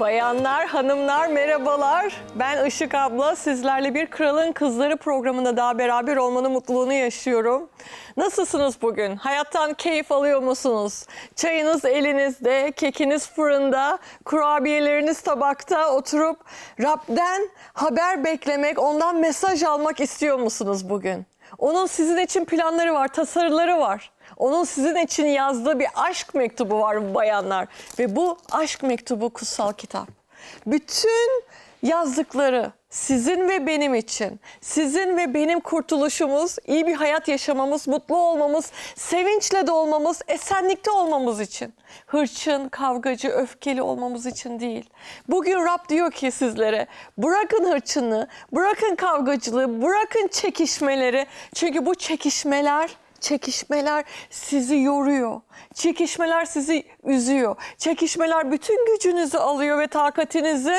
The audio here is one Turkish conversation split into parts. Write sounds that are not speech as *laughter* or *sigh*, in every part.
Bayanlar, hanımlar merhabalar. Ben Işık abla. Sizlerle bir Kralın Kızları programında daha beraber olmanın mutluluğunu yaşıyorum. Nasılsınız bugün? Hayattan keyif alıyor musunuz? Çayınız elinizde, kekiniz fırında, kurabiyeleriniz tabakta oturup Rab'den haber beklemek, ondan mesaj almak istiyor musunuz bugün? Onun sizin için planları var, tasarıları var. Onun sizin için yazdığı bir aşk mektubu var bayanlar. Ve bu aşk mektubu kutsal kitap. Bütün yazdıkları sizin ve benim için, sizin ve benim kurtuluşumuz, iyi bir hayat yaşamamız, mutlu olmamız, sevinçle dolmamız, esenlikte olmamız için. Hırçın, kavgacı, öfkeli olmamız için değil. Bugün Rab diyor ki sizlere bırakın hırçınlığı, bırakın kavgacılığı, bırakın çekişmeleri. Çünkü bu çekişmeler Çekişmeler sizi yoruyor. Çekişmeler sizi üzüyor. Çekişmeler bütün gücünüzü alıyor ve takatinizi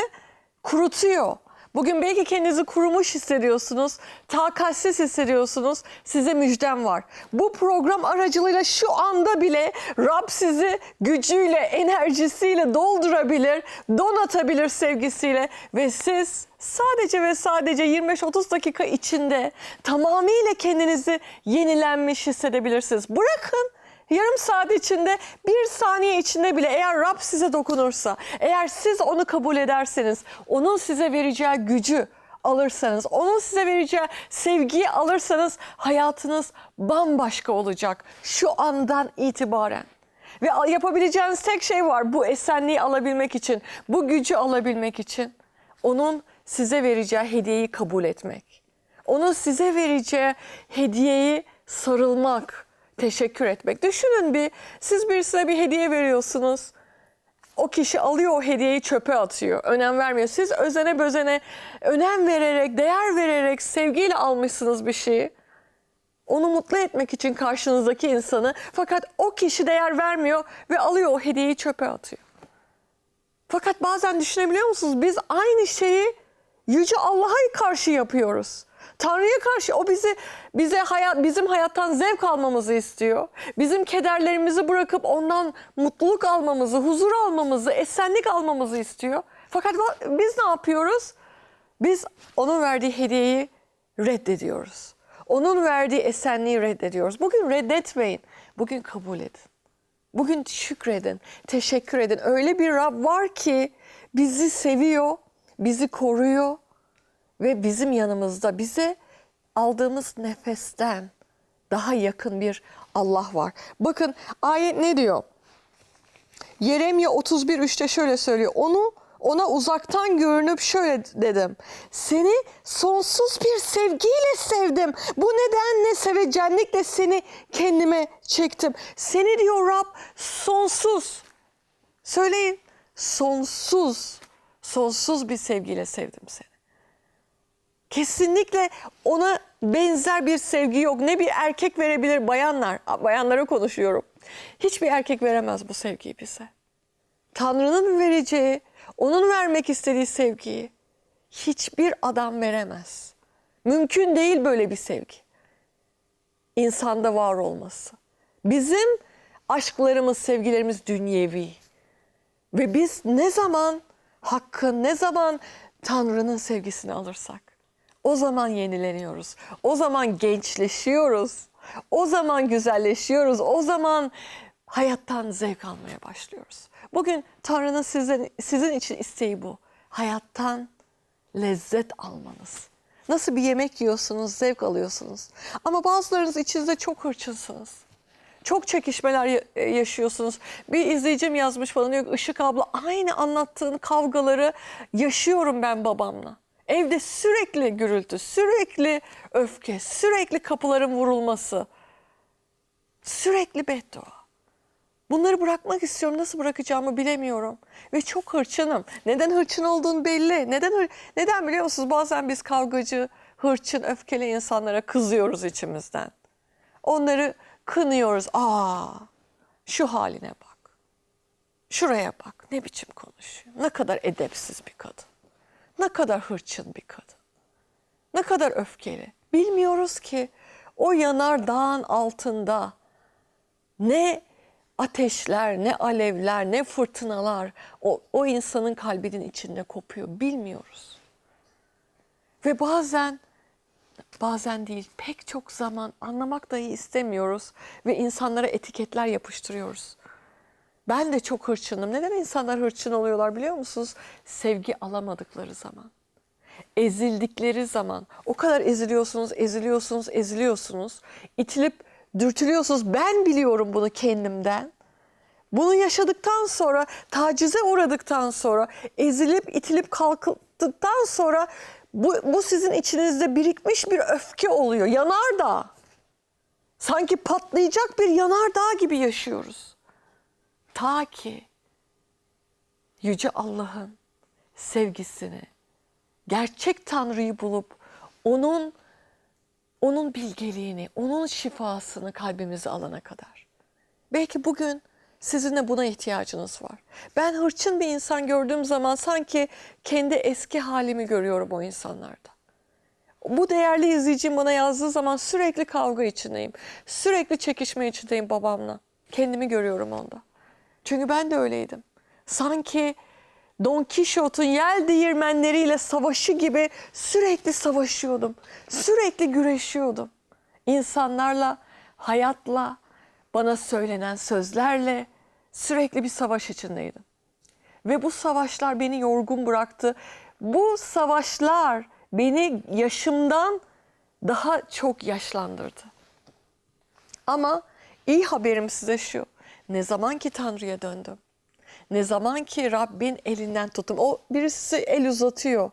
kurutuyor. Bugün belki kendinizi kurumuş hissediyorsunuz, takatsiz hissediyorsunuz. Size müjdem var. Bu program aracılığıyla şu anda bile Rab sizi gücüyle, enerjisiyle doldurabilir, donatabilir sevgisiyle ve siz sadece ve sadece 25-30 dakika içinde tamamıyla kendinizi yenilenmiş hissedebilirsiniz. Bırakın Yarım saat içinde, bir saniye içinde bile eğer Rab size dokunursa, eğer siz onu kabul ederseniz, onun size vereceği gücü alırsanız, onun size vereceği sevgiyi alırsanız hayatınız bambaşka olacak şu andan itibaren. Ve yapabileceğiniz tek şey var bu esenliği alabilmek için, bu gücü alabilmek için. Onun size vereceği hediyeyi kabul etmek. Onun size vereceği hediyeyi sarılmak, teşekkür etmek. Düşünün bir siz birisine bir hediye veriyorsunuz. O kişi alıyor o hediyeyi çöpe atıyor. Önem vermiyor. Siz özene bözene önem vererek, değer vererek, sevgiyle almışsınız bir şeyi. Onu mutlu etmek için karşınızdaki insanı. Fakat o kişi değer vermiyor ve alıyor o hediyeyi çöpe atıyor. Fakat bazen düşünebiliyor musunuz? Biz aynı şeyi Yüce Allah'a karşı yapıyoruz. Tanrı'ya karşı o bizi bize hayat bizim hayattan zevk almamızı istiyor. Bizim kederlerimizi bırakıp ondan mutluluk almamızı, huzur almamızı, esenlik almamızı istiyor. Fakat biz ne yapıyoruz? Biz onun verdiği hediyeyi reddediyoruz. Onun verdiği esenliği reddediyoruz. Bugün reddetmeyin. Bugün kabul edin. Bugün şükredin, teşekkür edin. Öyle bir Rab var ki bizi seviyor, bizi koruyor ve bizim yanımızda bize aldığımız nefesten daha yakın bir Allah var. Bakın ayet ne diyor? Yeremye 31.3'te şöyle söylüyor. Onu ona uzaktan görünüp şöyle dedim. Seni sonsuz bir sevgiyle sevdim. Bu nedenle sevecenlikle seni kendime çektim. Seni diyor Rab sonsuz. Söyleyin sonsuz. Sonsuz bir sevgiyle sevdim seni. Kesinlikle ona benzer bir sevgi yok. Ne bir erkek verebilir bayanlar. Bayanlara konuşuyorum. Hiçbir erkek veremez bu sevgiyi bize. Tanrı'nın vereceği, onun vermek istediği sevgiyi hiçbir adam veremez. Mümkün değil böyle bir sevgi. İnsanda var olması. Bizim aşklarımız, sevgilerimiz dünyevi. Ve biz ne zaman hakkın, ne zaman Tanrı'nın sevgisini alırsak o zaman yenileniyoruz. O zaman gençleşiyoruz. O zaman güzelleşiyoruz. O zaman hayattan zevk almaya başlıyoruz. Bugün Tanrı'nın sizin, sizin için isteği bu. Hayattan lezzet almanız. Nasıl bir yemek yiyorsunuz, zevk alıyorsunuz. Ama bazılarınız içinizde çok hırçınsınız. Çok çekişmeler e, yaşıyorsunuz. Bir izleyicim yazmış diyor ki Işık abla aynı anlattığın kavgaları yaşıyorum ben babamla. Evde sürekli gürültü, sürekli öfke, sürekli kapıların vurulması, sürekli beddua. Bunları bırakmak istiyorum. Nasıl bırakacağımı bilemiyorum. Ve çok hırçınım. Neden hırçın olduğunu belli. Neden hır- neden biliyor musunuz? Bazen biz kavgacı, hırçın, öfkeli insanlara kızıyoruz içimizden. Onları kınıyoruz. Aa, şu haline bak. Şuraya bak. Ne biçim konuşuyor. Ne kadar edepsiz bir kadın. Ne kadar hırçın bir kadın. Ne kadar öfkeli. Bilmiyoruz ki o yanar dağın altında ne ateşler, ne alevler, ne fırtınalar o, o insanın kalbinin içinde kopuyor bilmiyoruz. Ve bazen bazen değil pek çok zaman anlamak dahi istemiyoruz ve insanlara etiketler yapıştırıyoruz. Ben de çok hırçınım. Neden insanlar hırçın oluyorlar biliyor musunuz? Sevgi alamadıkları zaman. Ezildikleri zaman. O kadar eziliyorsunuz, eziliyorsunuz, eziliyorsunuz. İtilip dürtülüyorsunuz. Ben biliyorum bunu kendimden. Bunu yaşadıktan sonra, tacize uğradıktan sonra, ezilip itilip kalktıktan sonra bu, bu sizin içinizde birikmiş bir öfke oluyor. Yanardağ. Sanki patlayacak bir yanardağ gibi yaşıyoruz. Ta ki Yüce Allah'ın sevgisini, gerçek Tanrı'yı bulup onun onun bilgeliğini, onun şifasını kalbimize alana kadar. Belki bugün sizin de buna ihtiyacınız var. Ben hırçın bir insan gördüğüm zaman sanki kendi eski halimi görüyorum o insanlarda. Bu değerli izleyicim bana yazdığı zaman sürekli kavga içindeyim. Sürekli çekişme içindeyim babamla. Kendimi görüyorum onda. Çünkü ben de öyleydim. Sanki Don Quixote'un yel değirmenleriyle savaşı gibi sürekli savaşıyordum. Sürekli güreşiyordum. İnsanlarla, hayatla, bana söylenen sözlerle sürekli bir savaş içindeydim. Ve bu savaşlar beni yorgun bıraktı. Bu savaşlar beni yaşımdan daha çok yaşlandırdı. Ama iyi haberim size şu. Ne zaman ki Tanrı'ya döndüm. Ne zaman ki Rabbin elinden tuttum. O birisi el uzatıyor.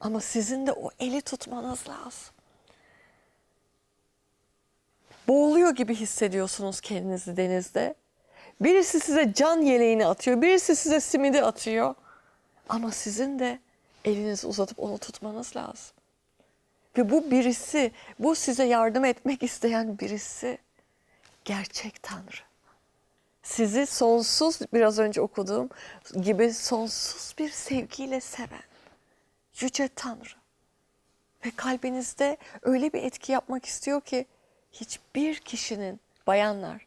Ama sizin de o eli tutmanız lazım. Boğuluyor gibi hissediyorsunuz kendinizi denizde. Birisi size can yeleğini atıyor, birisi size simidi atıyor. Ama sizin de elinizi uzatıp onu tutmanız lazım. Ve bu birisi, bu size yardım etmek isteyen birisi gerçek Tanrı. Sizi sonsuz, biraz önce okuduğum gibi sonsuz bir sevgiyle seven Yüce Tanrı. Ve kalbinizde öyle bir etki yapmak istiyor ki hiçbir kişinin, bayanlar,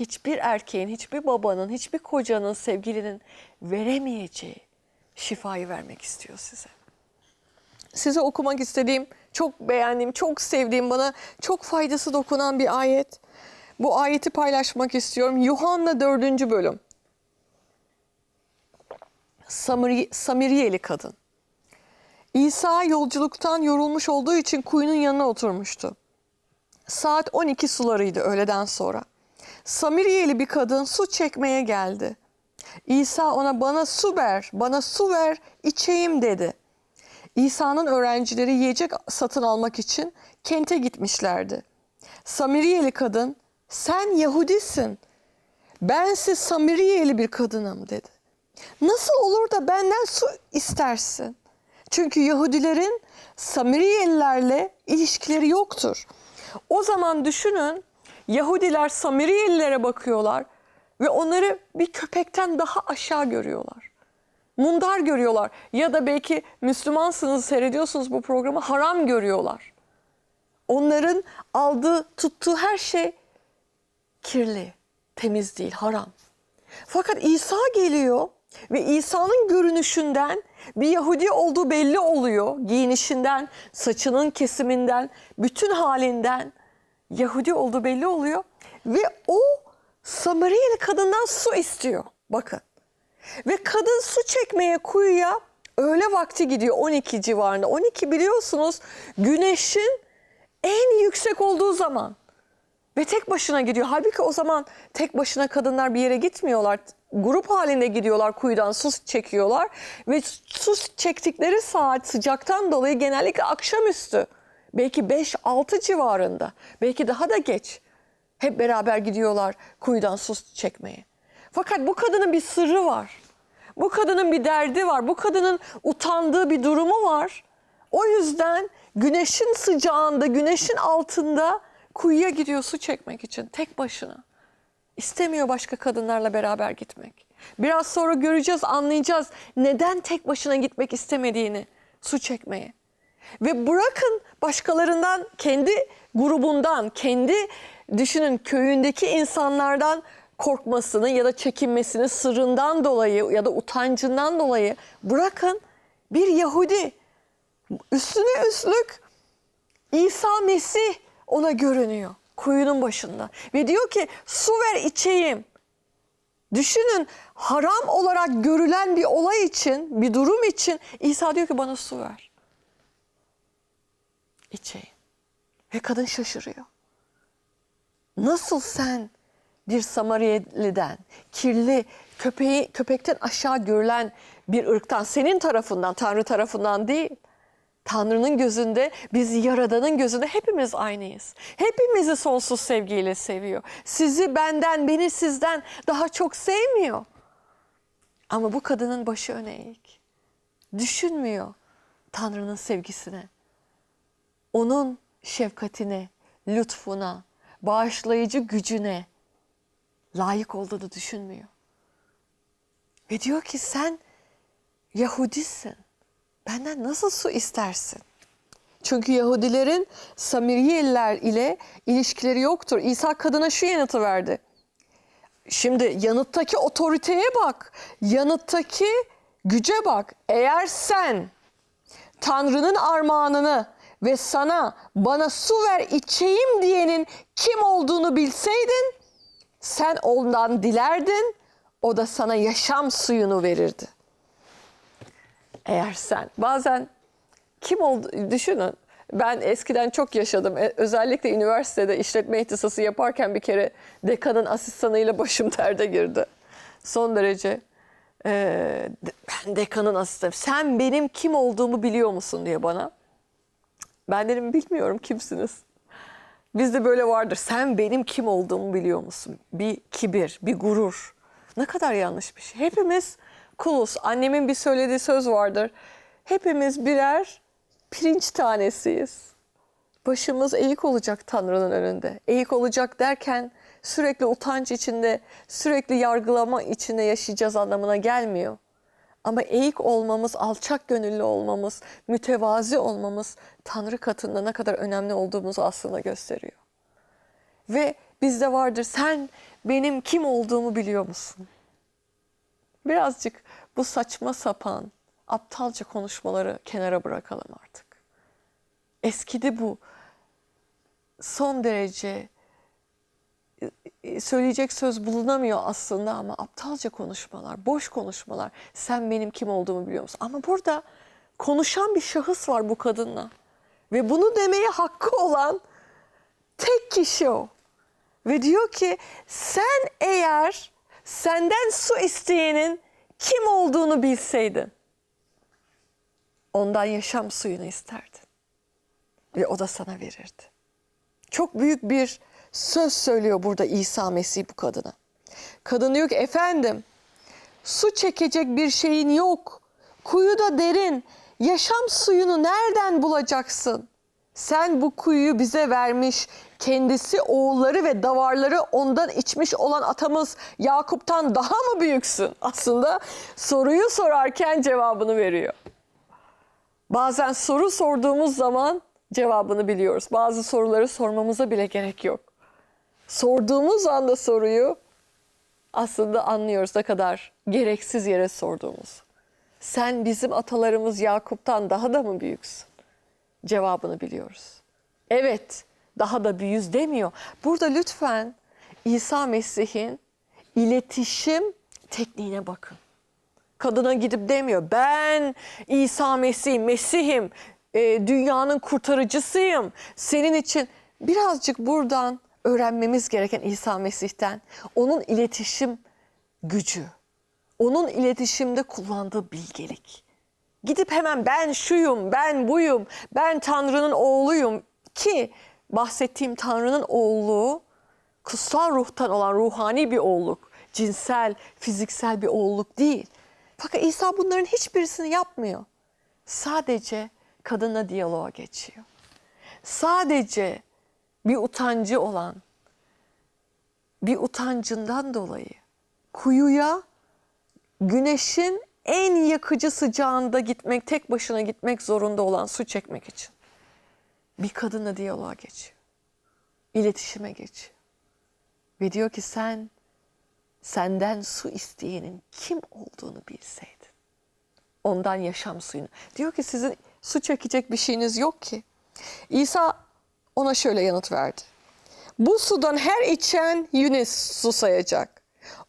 hiçbir erkeğin, hiçbir babanın, hiçbir kocanın, sevgilinin veremeyeceği şifayı vermek istiyor size. Size okumak istediğim, çok beğendiğim, çok sevdiğim, bana çok faydası dokunan bir ayet. Bu ayeti paylaşmak istiyorum. Yuhanna 4. bölüm. Samiri, Samiriyeli kadın. İsa yolculuktan yorulmuş olduğu için kuyunun yanına oturmuştu. Saat 12 sularıydı öğleden sonra. Samiriyeli bir kadın su çekmeye geldi. İsa ona bana su ver, bana su ver, içeyim dedi. İsa'nın öğrencileri yiyecek satın almak için kente gitmişlerdi. Samiriyeli kadın, sen Yahudisin, bense Samiriyeli bir kadınım dedi. Nasıl olur da benden su istersin? Çünkü Yahudilerin Samiriyelilerle ilişkileri yoktur. O zaman düşünün Yahudiler Samiriyelilere bakıyorlar ve onları bir köpekten daha aşağı görüyorlar. Mundar görüyorlar ya da belki Müslümansınız seyrediyorsunuz bu programı haram görüyorlar. Onların aldığı, tuttuğu her şey kirli, temiz değil, haram. Fakat İsa geliyor ve İsa'nın görünüşünden bir Yahudi olduğu belli oluyor. Giyinişinden, saçının kesiminden, bütün halinden Yahudi olduğu belli oluyor. Ve o Samariyeli kadından su istiyor. Bakın. Ve kadın su çekmeye kuyuya öğle vakti gidiyor 12 civarında. 12 biliyorsunuz güneşin en yüksek olduğu zaman. Ve tek başına gidiyor. Halbuki o zaman tek başına kadınlar bir yere gitmiyorlar. Grup halinde gidiyorlar kuyudan su çekiyorlar. Ve su çektikleri saat sıcaktan dolayı genellikle akşamüstü. Belki 5-6 civarında. Belki daha da geç. Hep beraber gidiyorlar kuyudan su çekmeye. Fakat bu kadının bir sırrı var. Bu kadının bir derdi var. Bu kadının utandığı bir durumu var. O yüzden güneşin sıcağında, güneşin altında kuyuya gidiyor su çekmek için tek başına. İstemiyor başka kadınlarla beraber gitmek. Biraz sonra göreceğiz, anlayacağız neden tek başına gitmek istemediğini su çekmeye. Ve bırakın başkalarından, kendi grubundan, kendi düşünün köyündeki insanlardan korkmasını ya da çekinmesini sırrından dolayı ya da utancından dolayı bırakın bir Yahudi üstüne üstlük İsa Mesih ona görünüyor kuyunun başında ve diyor ki su ver içeyim. Düşünün haram olarak görülen bir olay için, bir durum için İsa diyor ki bana su ver. İçeyim. Ve kadın şaşırıyor. Nasıl sen bir Samariyeliden, kirli, köpeği, köpekten aşağı görülen bir ırktan, senin tarafından, Tanrı tarafından değil, Tanrı'nın gözünde, biz Yaradan'ın gözünde hepimiz aynıyız. Hepimizi sonsuz sevgiyle seviyor. Sizi benden, beni sizden daha çok sevmiyor. Ama bu kadının başı öne eğik. Düşünmüyor Tanrı'nın sevgisine. Onun şefkatine, lütfuna, bağışlayıcı gücüne layık olduğunu düşünmüyor. Ve diyor ki sen Yahudisin. Benden nasıl su istersin? Çünkü Yahudilerin Samiriyeliler ile ilişkileri yoktur. İsa kadına şu yanıtı verdi. Şimdi yanıttaki otoriteye bak. Yanıttaki güce bak. Eğer sen Tanrı'nın armağanını ve sana bana su ver içeyim diyenin kim olduğunu bilseydin sen ondan dilerdin o da sana yaşam suyunu verirdi. Eğer sen bazen kim oldu düşünün ben eskiden çok yaşadım. E, Özellikle üniversitede işletme ihtisası yaparken bir kere dekanın asistanıyla başım derde girdi. Son derece e, ben dekanın asistanı. Sen benim kim olduğumu biliyor musun diye bana. Ben dedim bilmiyorum kimsiniz. Bizde böyle vardır. Sen benim kim olduğumu biliyor musun? Bir kibir, bir gurur. Ne kadar yanlış bir şey. Hepimiz kuluz. Annemin bir söylediği söz vardır. Hepimiz birer pirinç tanesiyiz. Başımız eğik olacak Tanrı'nın önünde. Eğik olacak derken sürekli utanç içinde, sürekli yargılama içinde yaşayacağız anlamına gelmiyor. Ama eğik olmamız, alçak gönüllü olmamız, mütevazi olmamız Tanrı katında ne kadar önemli olduğumuzu aslında gösteriyor. Ve bizde vardır sen benim kim olduğumu biliyor musun? Birazcık bu saçma sapan, aptalca konuşmaları kenara bırakalım artık. Eskidi bu son derece söyleyecek söz bulunamıyor aslında ama aptalca konuşmalar, boş konuşmalar. Sen benim kim olduğumu biliyor musun? Ama burada konuşan bir şahıs var bu kadınla. Ve bunu demeye hakkı olan tek kişi o. Ve diyor ki sen eğer senden su isteyenin kim olduğunu bilseydin ondan yaşam suyunu isterdin. Ve o da sana verirdi. Çok büyük bir söz söylüyor burada İsa Mesih bu kadına. Kadın diyor ki efendim su çekecek bir şeyin yok. Kuyu da derin. Yaşam suyunu nereden bulacaksın? Sen bu kuyuyu bize vermiş, kendisi oğulları ve davarları ondan içmiş olan atamız Yakup'tan daha mı büyüksün? Aslında soruyu sorarken cevabını veriyor. Bazen soru sorduğumuz zaman cevabını biliyoruz. Bazı soruları sormamıza bile gerek yok. Sorduğumuz anda soruyu aslında anlıyoruz ne kadar gereksiz yere sorduğumuz. Sen bizim atalarımız Yakup'tan daha da mı büyüksün? Cevabını biliyoruz. Evet, daha da büyüz demiyor. Burada lütfen İsa Mesih'in iletişim tekniğine bakın. Kadına gidip demiyor ben İsa Mesih, Mesih'im, e, dünyanın kurtarıcısıyım. Senin için birazcık buradan öğrenmemiz gereken İsa Mesih'ten onun iletişim gücü, onun iletişimde kullandığı bilgelik. Gidip hemen ben şuyum, ben buyum, ben Tanrı'nın oğluyum ki bahsettiğim Tanrı'nın oğulluğu kutsal ruhtan olan ruhani bir oğulluk, cinsel, fiziksel bir oğulluk değil. Fakat İsa bunların hiçbirisini yapmıyor. Sadece kadınla diyaloğa geçiyor. Sadece bir utancı olan, bir utancından dolayı kuyuya güneşin en yakıcı sıcağında gitmek, tek başına gitmek zorunda olan su çekmek için. Bir kadınla diyaloğa geçiyor. İletişime geçiyor. Ve diyor ki sen senden su isteyenin kim olduğunu bilseydin. Ondan yaşam suyunu. Diyor ki sizin su çekecek bir şeyiniz yok ki. İsa ona şöyle yanıt verdi. Bu sudan her içen yine susayacak.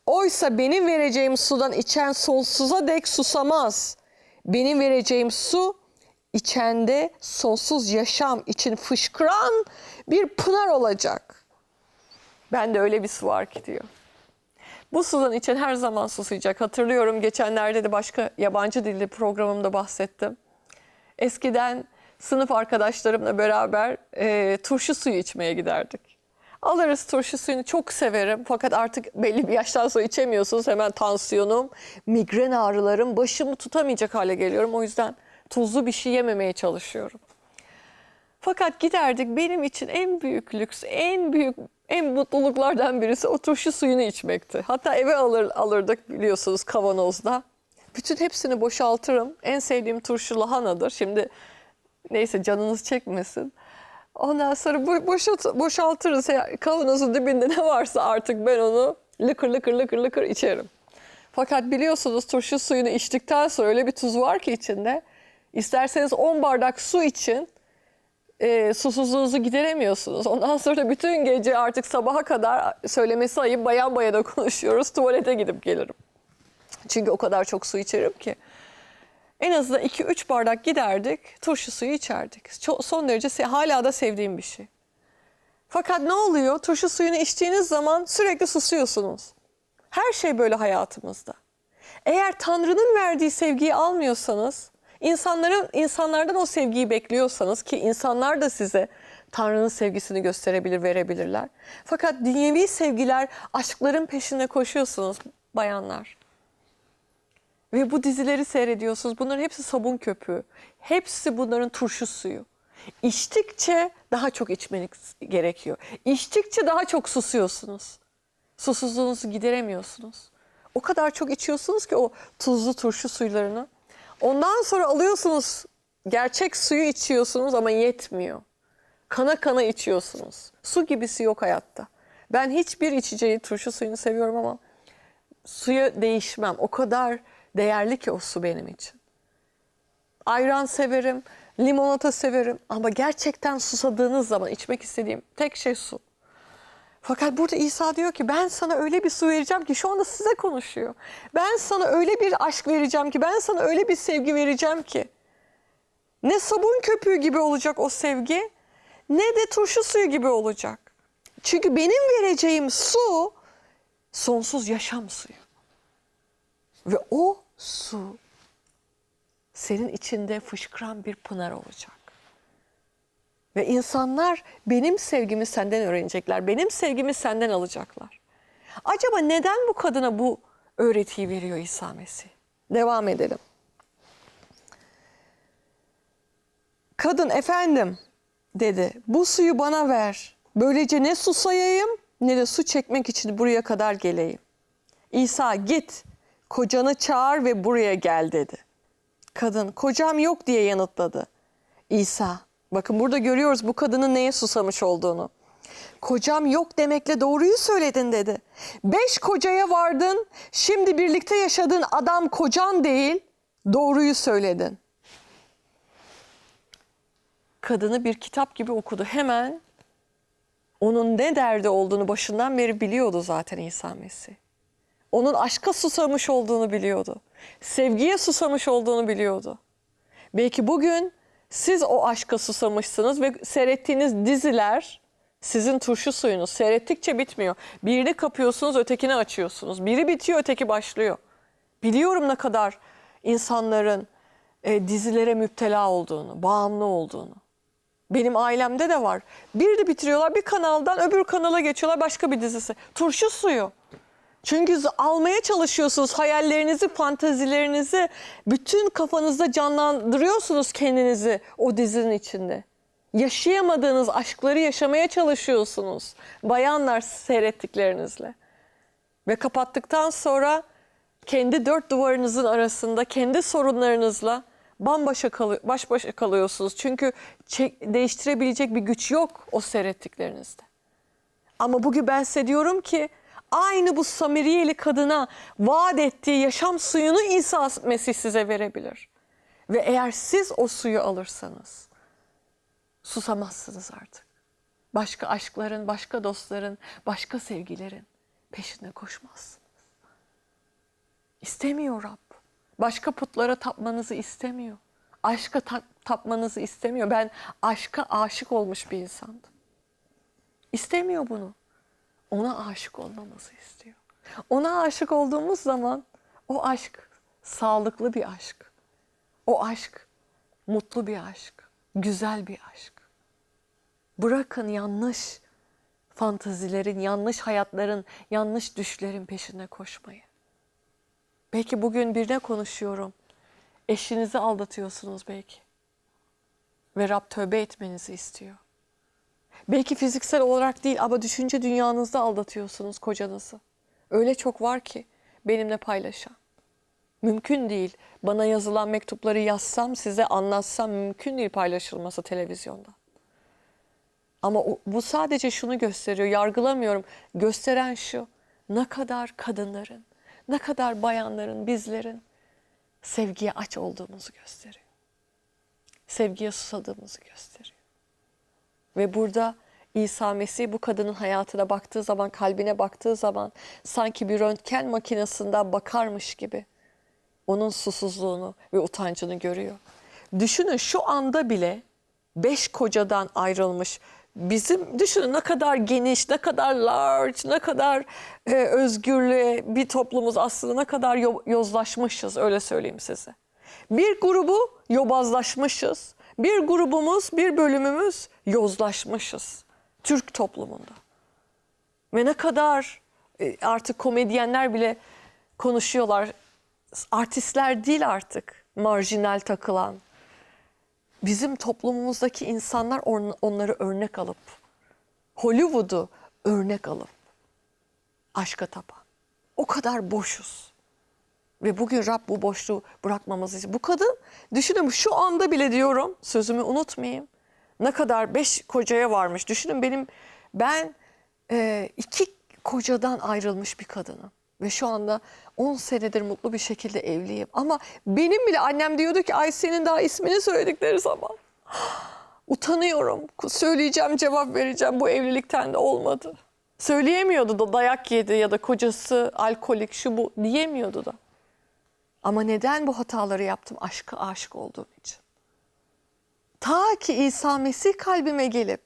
Oysa benim vereceğim sudan içen sonsuza dek susamaz. Benim vereceğim su içende sonsuz yaşam için fışkıran bir pınar olacak. Ben de öyle bir su var ki diyor. Bu sudan içen her zaman susayacak. Hatırlıyorum geçenlerde de başka yabancı dilli programımda bahsettim. Eskiden sınıf arkadaşlarımla beraber e, turşu suyu içmeye giderdik. Alırız turşu suyunu çok severim fakat artık belli bir yaştan sonra içemiyorsunuz. Hemen tansiyonum, migren ağrılarım, başımı tutamayacak hale geliyorum. O yüzden tuzlu bir şey yememeye çalışıyorum. Fakat giderdik benim için en büyük lüks, en büyük, en mutluluklardan birisi o turşu suyunu içmekti. Hatta eve alır, alırdık biliyorsunuz kavanozda. Bütün hepsini boşaltırım. En sevdiğim turşu lahanadır. Şimdi neyse canınız çekmesin. Ondan sonra bo- boşalt, boşaltırız. Kavanozun dibinde ne varsa artık ben onu lıkır lıkır lıkır lıkır içerim. Fakat biliyorsunuz turşu suyunu içtikten sonra öyle bir tuz var ki içinde. İsterseniz 10 bardak su için e, susuzluğunuzu gideremiyorsunuz. Ondan sonra bütün gece artık sabaha kadar söylemesi ayıp bayan bayana *laughs* konuşuyoruz. Tuvalete gidip gelirim. Çünkü o kadar çok su içerim ki. En azından 2-3 bardak giderdik, turşu suyu içerdik. Çok, son derece hala da sevdiğim bir şey. Fakat ne oluyor? Turşu suyunu içtiğiniz zaman sürekli susuyorsunuz. Her şey böyle hayatımızda. Eğer Tanrı'nın verdiği sevgiyi almıyorsanız, insanların insanlardan o sevgiyi bekliyorsanız ki insanlar da size Tanrı'nın sevgisini gösterebilir, verebilirler. Fakat dünyevi sevgiler, aşkların peşinde koşuyorsunuz bayanlar. Ve bu dizileri seyrediyorsunuz. Bunların hepsi sabun köpüğü. Hepsi bunların turşu suyu. İçtikçe daha çok içmeniz gerekiyor. İçtikçe daha çok susuyorsunuz. Susuzluğunuzu gideremiyorsunuz. O kadar çok içiyorsunuz ki o tuzlu turşu suylarını. Ondan sonra alıyorsunuz gerçek suyu içiyorsunuz ama yetmiyor. Kana kana içiyorsunuz. Su gibisi yok hayatta. Ben hiçbir içeceği turşu suyunu seviyorum ama suya değişmem. O kadar değerli ki o su benim için. Ayran severim, limonata severim ama gerçekten susadığınız zaman içmek istediğim tek şey su. Fakat burada İsa diyor ki ben sana öyle bir su vereceğim ki şu anda size konuşuyor. Ben sana öyle bir aşk vereceğim ki ben sana öyle bir sevgi vereceğim ki. Ne sabun köpüğü gibi olacak o sevgi ne de turşu suyu gibi olacak. Çünkü benim vereceğim su sonsuz yaşam suyu. Ve o su senin içinde fışkıran bir pınar olacak. Ve insanlar benim sevgimi senden öğrenecekler. Benim sevgimi senden alacaklar. Acaba neden bu kadına bu öğretiyi veriyor İsa Mesih? Devam edelim. Kadın efendim dedi bu suyu bana ver. Böylece ne susayayım ne de su çekmek için buraya kadar geleyim. İsa git kocanı çağır ve buraya gel dedi. Kadın kocam yok diye yanıtladı. İsa bakın burada görüyoruz bu kadının neye susamış olduğunu. Kocam yok demekle doğruyu söyledin dedi. Beş kocaya vardın şimdi birlikte yaşadığın adam kocan değil doğruyu söyledin. Kadını bir kitap gibi okudu hemen onun ne derdi olduğunu başından beri biliyordu zaten İsa Mesih. Onun aşka susamış olduğunu biliyordu. Sevgiye susamış olduğunu biliyordu. Belki bugün siz o aşka susamışsınız ve seyrettiğiniz diziler sizin turşu suyunuz. Seyrettikçe bitmiyor. Birini kapıyorsunuz, ötekini açıyorsunuz. Biri bitiyor, öteki başlıyor. Biliyorum ne kadar insanların e, dizilere müptela olduğunu, bağımlı olduğunu. Benim ailemde de var. Bir bitiriyorlar bir kanaldan öbür kanala geçiyorlar başka bir dizisi. Turşu suyu. Çünkü almaya çalışıyorsunuz hayallerinizi, fantazilerinizi bütün kafanızda canlandırıyorsunuz kendinizi o dizinin içinde. Yaşayamadığınız aşkları yaşamaya çalışıyorsunuz bayanlar seyrettiklerinizle. Ve kapattıktan sonra kendi dört duvarınızın arasında kendi sorunlarınızla bambaşa kalı- baş başa kalıyorsunuz. Çünkü değiştirebilecek bir güç yok o seyrettiklerinizde. Ama bugün ben size diyorum ki aynı bu Samiriyeli kadına vaat ettiği yaşam suyunu İsa Mesih size verebilir. Ve eğer siz o suyu alırsanız susamazsınız artık. Başka aşkların, başka dostların, başka sevgilerin peşine koşmazsınız. İstemiyor Rab. Başka putlara tapmanızı istemiyor. Aşka ta- tapmanızı istemiyor. Ben aşka aşık olmuş bir insandım. İstemiyor bunu. Ona aşık olmamızı istiyor. Ona aşık olduğumuz zaman o aşk sağlıklı bir aşk. O aşk mutlu bir aşk, güzel bir aşk. Bırakın yanlış fantazilerin, yanlış hayatların, yanlış düşlerin peşine koşmayı. Belki bugün birine konuşuyorum. Eşinizi aldatıyorsunuz belki. Ve Rab tövbe etmenizi istiyor. Belki fiziksel olarak değil ama düşünce dünyanızda aldatıyorsunuz kocanızı. Öyle çok var ki benimle paylaşan. Mümkün değil. Bana yazılan mektupları yazsam, size anlatsam mümkün değil paylaşılması televizyonda. Ama o- bu sadece şunu gösteriyor, yargılamıyorum. Gösteren şu, ne kadar kadınların, ne kadar bayanların, bizlerin sevgiye aç olduğumuzu gösteriyor. Sevgiye susadığımızı gösteriyor. Ve burada İsa Mesih bu kadının hayatına baktığı zaman, kalbine baktığı zaman sanki bir röntgen makinesinden bakarmış gibi onun susuzluğunu ve utancını görüyor. Düşünün şu anda bile beş kocadan ayrılmış. Bizim düşünün ne kadar geniş, ne kadar large, ne kadar e, özgürlüğe bir toplumuz aslında ne kadar yo- yozlaşmışız öyle söyleyeyim size. Bir grubu yobazlaşmışız. Bir grubumuz, bir bölümümüz yozlaşmışız. Türk toplumunda. Ve ne kadar e, artık komedyenler bile konuşuyorlar. Artistler değil artık marjinal takılan. Bizim toplumumuzdaki insanlar on- onları örnek alıp, Hollywood'u örnek alıp aşka tapan. O kadar boşuz. Ve bugün Rab bu boşluğu bırakmamızı istiyor. Bu kadın düşünün şu anda bile diyorum sözümü unutmayayım. Ne kadar beş kocaya varmış. Düşünün benim ben e, iki kocadan ayrılmış bir kadınım. Ve şu anda 10 senedir mutlu bir şekilde evliyim. Ama benim bile annem diyordu ki ay senin daha ismini söyledikleri zaman. *gasps* Utanıyorum. Söyleyeceğim cevap vereceğim bu evlilikten de olmadı. Söyleyemiyordu da dayak yedi ya da kocası alkolik şu bu diyemiyordu da. Ama neden bu hataları yaptım? Aşka aşık olduğum için. Ta ki İsa Mesih kalbime gelip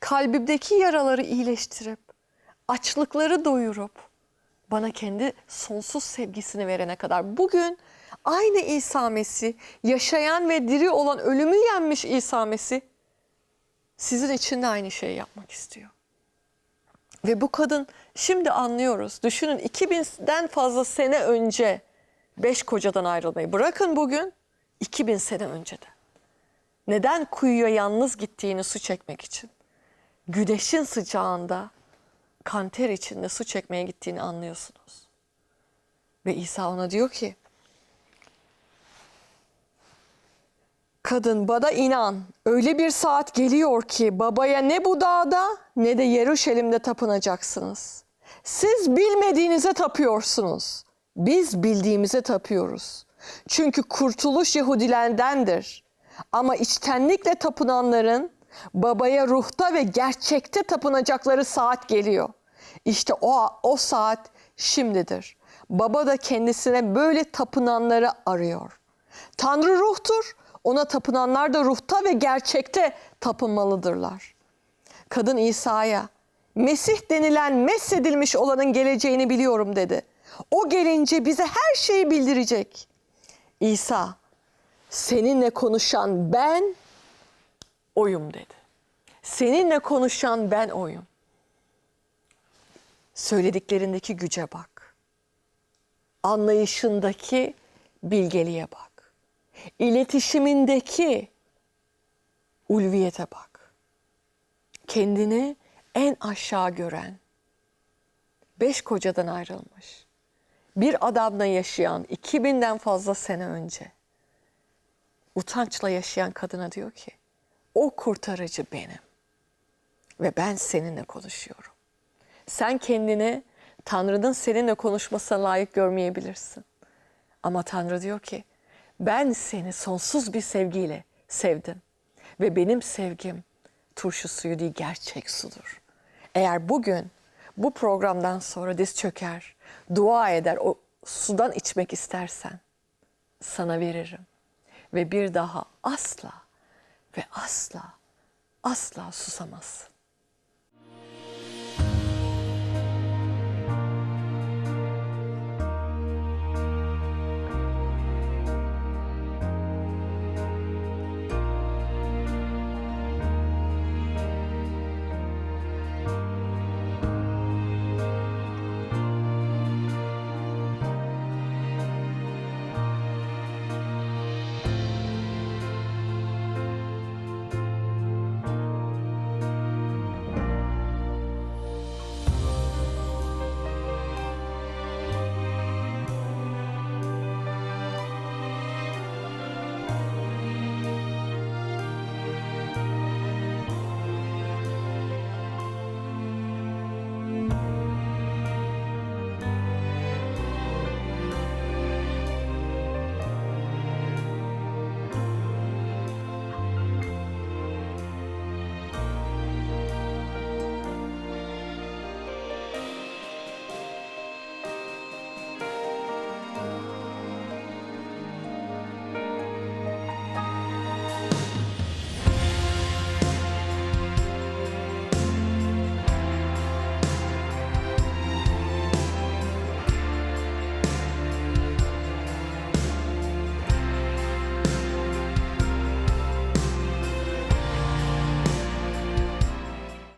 kalbimdeki yaraları iyileştirip açlıkları doyurup bana kendi sonsuz sevgisini verene kadar bugün aynı İsa Mesih yaşayan ve diri olan ölümü yenmiş İsa Mesih sizin için de aynı şeyi yapmak istiyor. Ve bu kadın şimdi anlıyoruz. Düşünün 2000'den fazla sene önce beş kocadan ayrılmayı bırakın bugün 2000 sene önceden. Neden kuyuya yalnız gittiğini su çekmek için. Güneşin sıcağında kanter içinde su çekmeye gittiğini anlıyorsunuz. Ve İsa ona diyor ki Kadın bana inan öyle bir saat geliyor ki babaya ne bu dağda ne de Yeruşalim'de tapınacaksınız. Siz bilmediğinize tapıyorsunuz. Biz bildiğimize tapıyoruz. Çünkü kurtuluş Yahudilerdendir. Ama içtenlikle tapınanların babaya ruhta ve gerçekte tapınacakları saat geliyor. İşte o, o saat şimdidir. Baba da kendisine böyle tapınanları arıyor. Tanrı ruhtur. Ona tapınanlar da ruhta ve gerçekte tapınmalıdırlar. Kadın İsa'ya Mesih denilen mesedilmiş olanın geleceğini biliyorum dedi. O gelince bize her şeyi bildirecek. İsa seninle konuşan ben oyum dedi. Seninle konuşan ben oyum. Söylediklerindeki güce bak. Anlayışındaki bilgeliğe bak. İletişimindeki ulviyete bak. Kendini en aşağı gören, beş kocadan ayrılmış, bir adamla yaşayan 2000'den fazla sene önce utançla yaşayan kadına diyor ki o kurtarıcı benim ve ben seninle konuşuyorum. Sen kendini Tanrı'nın seninle konuşmasına layık görmeyebilirsin. Ama Tanrı diyor ki ben seni sonsuz bir sevgiyle sevdim. Ve benim sevgim turşu suyu değil gerçek sudur. Eğer bugün bu programdan sonra diz çöker, dua eder, o sudan içmek istersen sana veririm. Ve bir daha asla ve asla asla susamazsın.